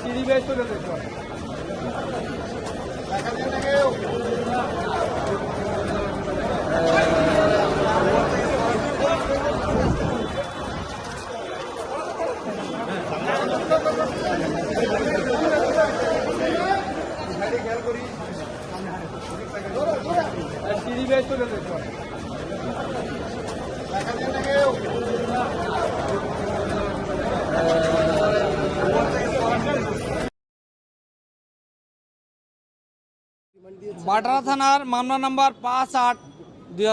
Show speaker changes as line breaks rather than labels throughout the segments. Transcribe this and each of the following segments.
সিঁড়ি বেশ চলে দেখা বাটারা থানার মামলা নাম্বার পাঁচ আট দুই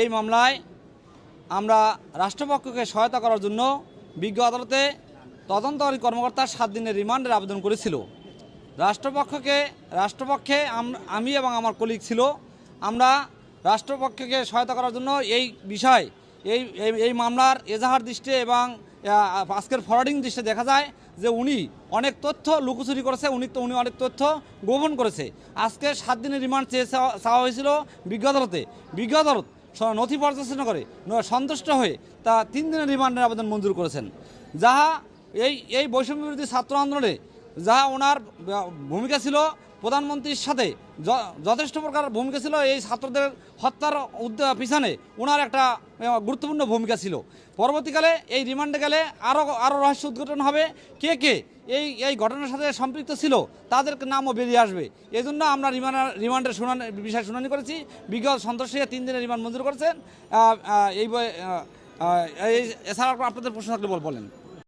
এই মামলায় আমরা রাষ্ট্রপক্ষকে সহায়তা করার জন্য বিজ্ঞ আদালতে তদন্তকারী কর্মকর্তার সাত দিনের রিমান্ডের আবেদন করেছিল। রাষ্ট্রপক্ষকে, রাষ্ট্রপক্ষে আমি এবং আমার কলিগ ছিল, আমরা রাষ্ট্রপক্ষকে সহায়তা করার জন্য এই বিষয়, এই, এই- মামলার এজাহার দৃষ্টে এবং আজকের ফরওয়ার্ডিং দৃষ্টে দেখা যায় যে উনি অনেক তথ্য লুকোচুরি করেছে, উনি তো, উনি অনেক তথ্য গোপন করেছে। আজকে সাত দিনের রিমান্ড চেয়ে চাওয়া- চাওয়া হয়েছিল বিজ্ঞ আদালতে। বিজ্ঞ আদালত নথি পর্যালোচনা করে সন্তুষ্ট হয়ে তা তিন দিনের রিমান্ডের আবেদন মঞ্জুর করেছেন। যাহা এই এই বৈষম্য বিরোধী ছাত্র আন্দোলনে যাহা ওনার ভূমিকা ছিল প্রধানমন্ত্রীর সাথে। য- যথেষ্ট প্রকার ভূমিকা ছিল এই ছাত্রদের হত্যার পিছনে। ওনার একটা গুরুত্বপূর্ণ ভূমিকা ছিল। পরবর্তীকালে এই রিমান্ডে গেলে আরও আরও রহস্য উদ্ঘাটন হবে। কে কে এই এই ঘটনার সাথে সম্পৃক্ত ছিল তাদের নামও বেরিয়ে আসবে। এই জন্য আমরা রিমান্ড রিমান্ডের শুনানি, বিষয়ে শুনানি করেছি। বিগত সন্তোষী তিন দিনের রিমান্ড মঞ্জুর করেছেন। এই এছাড়া আপনাদের প্রশ্ন থাকলে বলেন।